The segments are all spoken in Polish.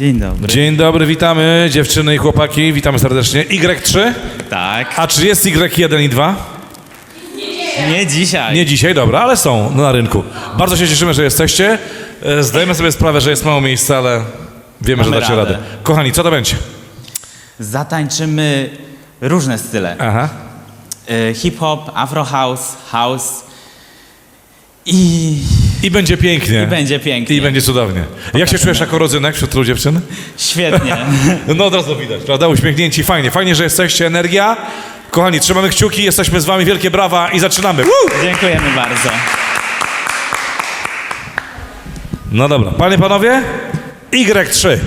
Dzień dobry. Dzień dobry, witamy dziewczyny i chłopaki, witamy serdecznie. Y3? Tak. A czy jest Y1 i 2? Nie dzisiaj. Nie dzisiaj, dobra, ale są na rynku. Bardzo się cieszymy, że jesteście. E, Zdajemy sobie sprawę, że jest mało miejsca, ale wiemy, że Mamy dacie radę. radę. Kochani, co to będzie? Zatańczymy różne style. Aha. Y, Hip-hop, afro house, house i, I będzie pięknie. i będzie pięknie. I będzie cudownie. Jak się czujesz jako rodzynek wśród tylu dziewczyn? Świetnie. No od razu widać, prawda? Uśmiechnięci, fajnie. Fajnie, że jesteście, energia. Kochani, trzymamy kciuki, jesteśmy z wami, wielkie brawa i zaczynamy. Woo! Dziękujemy bardzo. No dobra, panie, panowie, Y3.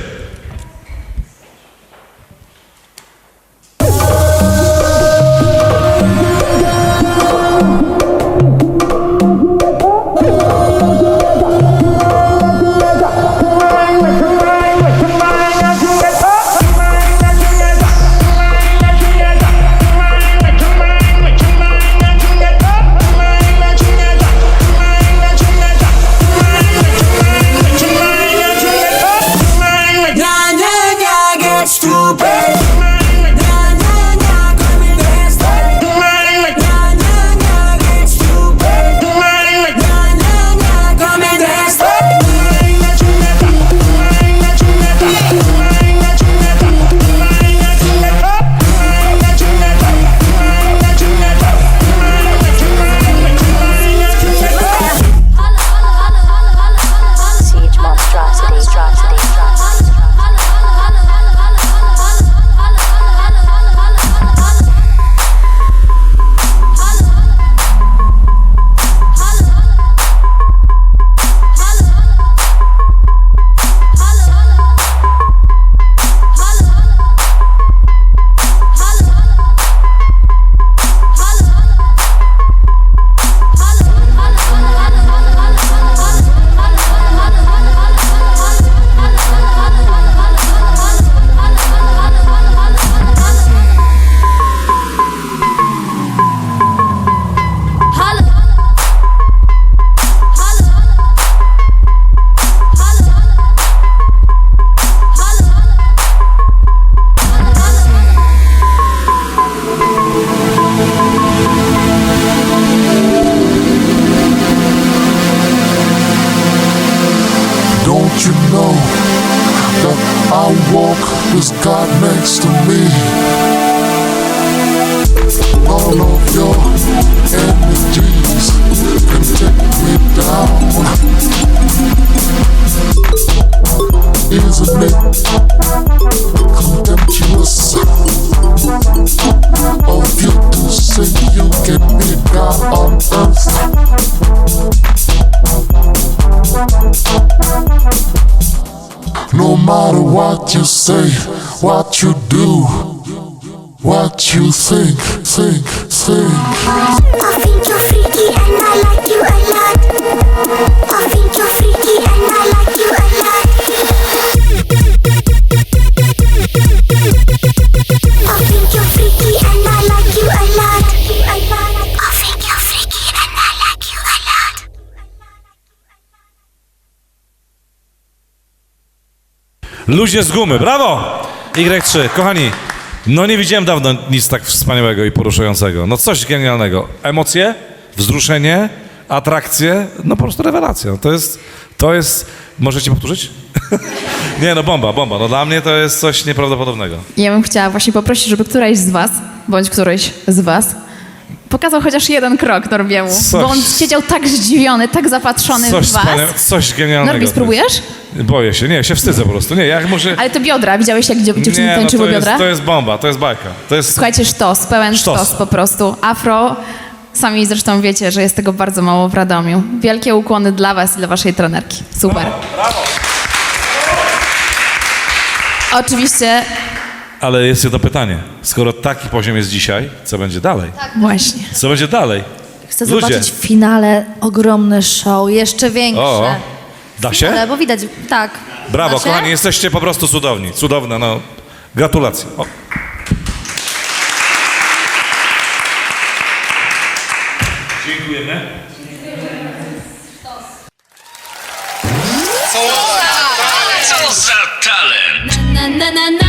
Walk with God next to me? All of your energies No matter what you say, what you do, what you think, think, think. I think you're freaky Ludzie z gumy, brawo! Y3, kochani, no nie widziałem dawno nic tak wspaniałego i poruszającego. No coś genialnego. Emocje, wzruszenie, atrakcje, no po prostu rewelacja. To jest, to jest, możecie powtórzyć? nie, no bomba, bomba. No dla mnie to jest coś nieprawdopodobnego. Ja bym chciała właśnie poprosić, żeby któraś z was, bądź któryś z was, pokazał chociaż jeden krok Norbiemu, Coś. bo on siedział tak zdziwiony, tak zapatrzony Coś w was. coś genialnego. Norbi, spróbujesz? Boję się, nie, się wstydzę po prostu. Nie, jak może... Ale to biodra, widziałeś jak dziew- dziewczyny Nie, no tańczyły to jest, biodra? to jest bomba, to jest bajka. To jest... Słuchajcie, sztos, pełen Sztos. sztos. po prostu. Afro, sami zresztą wiecie, że jest tego bardzo mało w Radomiu. Wielkie ukłony dla was i dla waszej trenerki. Super. Oczywiście, Ale jest jedno pytanie. Skoro taki poziom jest dzisiaj, co będzie dalej? właśnie. Co będzie dalej? Chcę Ludzie. zobaczyć w finale ogromny show, jeszcze większe. O, Da się? Ale, bo widać, tak. Brawo, kochani, jesteście po prostu cudowni. Cudowne, no. Gratulacje. O. Dziękujemy. Co za talent! Na, na, na, na.